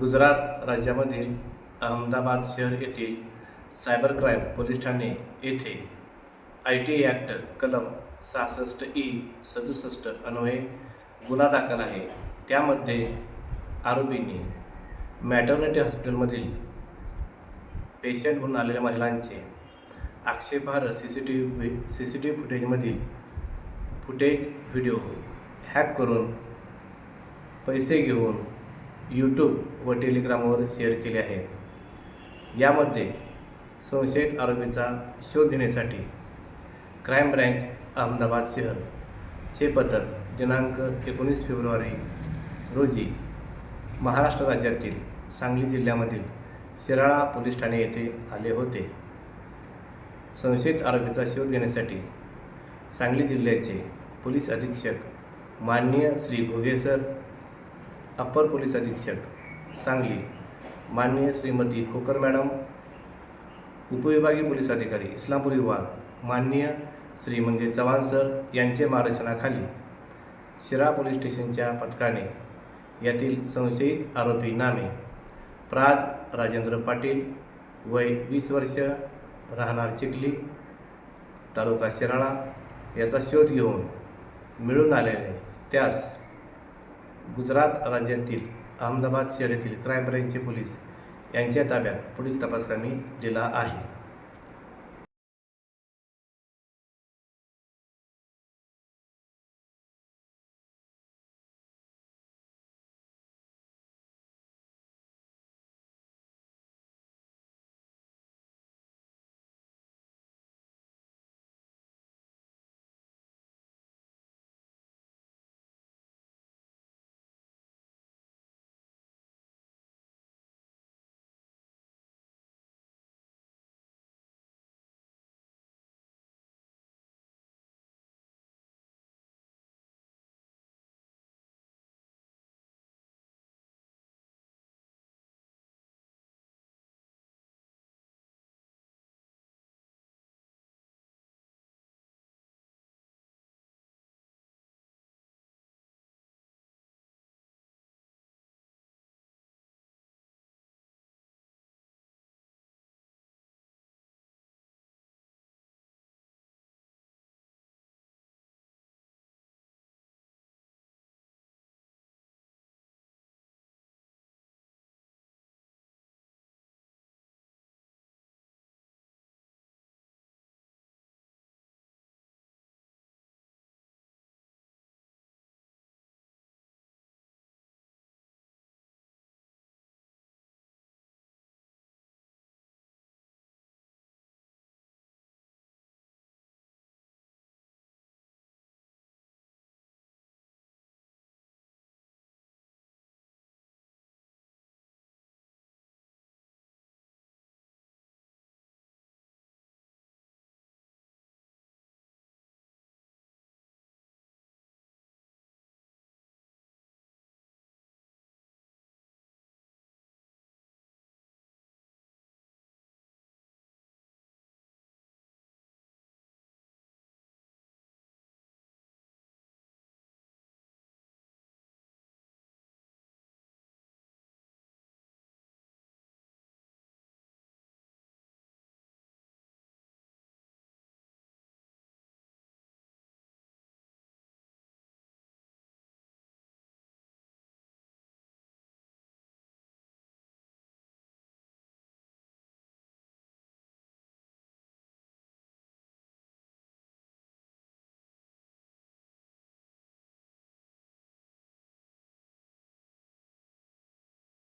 गुजरात राज्यामधील अहमदाबाद शहर येथील सायबर क्राईम पोलीस ठाणे येथे आय टी ॲक्ट कलम सहासष्ट ई सदुसष्ट अन्वये गुन्हा दाखल आहे. त्यामध्ये आरोपींनी मॅटर्निटी हॉस्पिटलमधील पेशंट म्हणून आलेल्या महिलांचे आक्षेपार्ह C C T V C C T V फुटेजमधील footage video hack करून पैसे घेऊन यूट्यूब व टेलिग्रामवर शेअर केले आहेत. यामध्ये संशयित आरोपीचा शोध घेण्यासाठी क्राईम ब्रँच अहमदाबाद शहर चे पथक दिनांक एकोणीस फेब्रुवारी रोजी महाराष्ट्र राज्यातील सांगली जिल्ह्यामधील शिराळा पोलीस ठाणे येथे आले होते. संशयित आरोपीचा शोध घेण्यासाठी सांगली जिल्ह्याचे पोलीस अधीक्षक माननीय श्री भोगेसर अप्पर पोलीस अधीक्षक सांगली. माननीय श्रीमती खोकर मॅडम उपविभागीय पोलीस अधिकारी इस्लामपूर विभाग. माननीय श्री मंगेश चव्हाण सर यांचे मार्गदर्शनाखाली शिरा पोलीस स्टेशनच्या पथकाने यातील संशयित आरोपी नामे प्राज राजेंद्र पाटील वय वीस वर्ष राहणार चिखली तालुका शिराळा याचा शोध घेऊन मिळून आलेले त्यास गुजरात राज्यातील अहमदाबाद शहरातील क्राईम ब्रँचचे पोलीस यांच्या ताब्यात पुढील तपासकांनी दिला आहे.